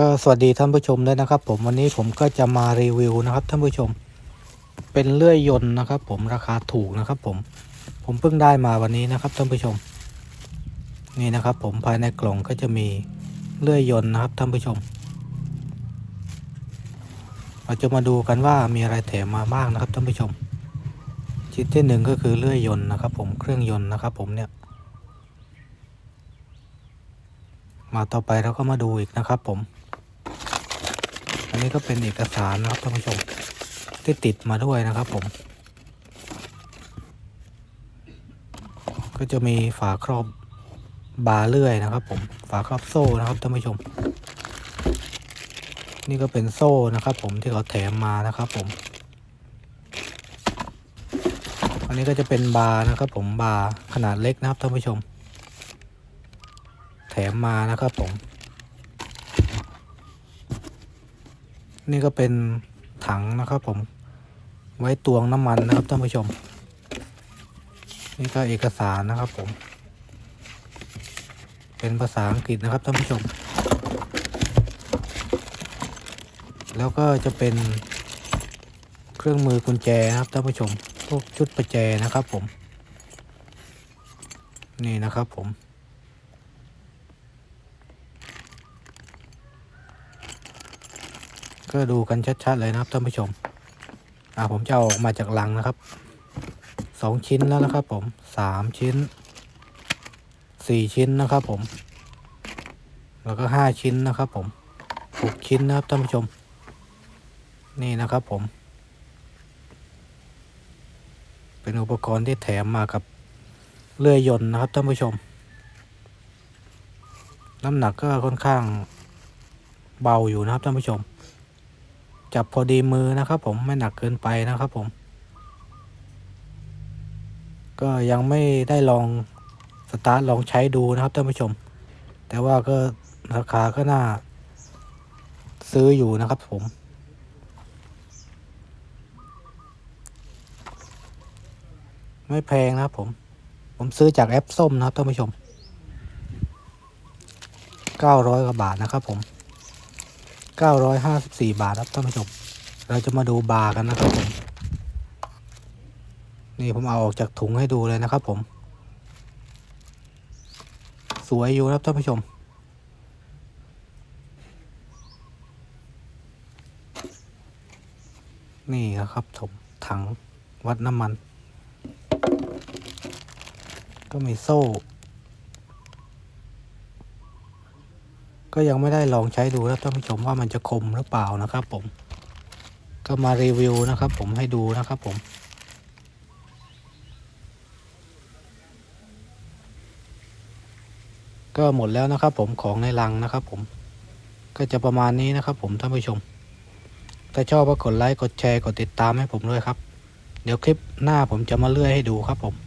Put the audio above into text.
ก็สวัสดีท่านผู้ชมด้วยนะครับ ผมวันนี้ผมก็จะมารีวิวนะครับ ท่านผู้ชม เป็นเลื่อยยนต์นะครับ ผมราคาถูกนะครับ ผมผมเพิ่งได้มาวันนี้นะครับ ท่านผู้ชม นี่นะครับ ผมภายในกล่องก็จะมีเลื่อยยนต์นะครับ ท่านผู้ชม เราจะมาดูกันว่ามีอะไรแถมมาบ้างนะครับ ท่านผู้ชม ชิ้นที่หนึ่งก็คือเลื่อยยนต์นะครับ ผมเครื่องยนต์นะครับ ผมเนี่ยมาต่อไปเราก็มาดูอีกนะครับผม อันนี้ก็เป็นเอกสารนะครับท่านผู้ชมที่ติดมาด้วยนะครับผม ก็จะมีฝาครอบบาเลื่อยนะครับ ผมฝาครอบโซ่นะครับท่านผู้ชม นี่ก็เป็นโซ่นะครับ ผมที่เขาแถมมานะครับ ผม อันนี้ก็จะเป็นบาร์นะครับ ผมบาร์ขนาดเล็กนะครับท่านผู้ชม แถมมานะครับผม นี่ก็เป็นถังนะครับผมไว้ตวงน้ำมันนะครับท่านผู้ชม นี่ก็เอกสารนะครับผม เป็นภาษาอังกฤษนะครับท่านผู้ชม แล้วก็จะเป็นเครื่องมือกุญแจนะครับท่านผู้ชมพวกชุดประแจนะครับผม นี่นะครับผม ก็ดูกันชัดๆเลยนะครับท่านผู้ชม อ่าผมจะเอาออกมาจากลังนะครับสองชิ้นแล้วนะครับ ผมสามชิ้นสี่ชิ้นนะครับ ผม แล้วก็ห้าชิ้นนะครับ ผมหกชิ้นนะครับท่านผู้ชม นี่นะครับ ผม เป็นอุปกรณ์ที่แถมมากับเลื่อยยนต์นะครับท่านผู้ชม น้ำหนักก็ค่อนข้างเบาอยู่นะครับท่านผู้ชม จับพอดีมือนะครับ ผมไม่หนักเกินไปนะครับ ผม ก็ยังไม่ได้ลองสตาร์ทลองใช้ดูนะครับท่านผู้ชม แต่ว่าก็ราคาก็น่า ซื้ออยู่นะครับ ผมไม่แพงนะครับผม ผมซื้อจากแอปส้มนะครับท่านผู้ชมเก้าร้อยกว่าบาทนะครับผม 954 บาทครับท่านผู้ชม เราจะมาดูบาร์กันนะครับผม นี่ผมเอาออกจากถุงให้ดูเลยนะครับผม สวยอยู่ครับท่านผู้ชม นี่นะครับผมถังวัดน้ำมัน ก็มีโซ่ ก็ยังไม่ได้ลองใช้ดูนะท่านผู้ชมว่ามันจะคมหรือเปล่านะครับ ผม ก็มารีวิวนะครับ ผมให้ดูนะครับ ผมก็หมดแล้วนะครับ ผมของในลังนะครับ ผมก็จะประมาณนี้นะครับ ผมท่านผู้ชม ถ้าชอบก็กดไลค์กดแชร์กดติดตามให้ผมด้วยครับ เดี๋ยวคลิปหน้าผมจะมาเลื่อยให้ดูครับผม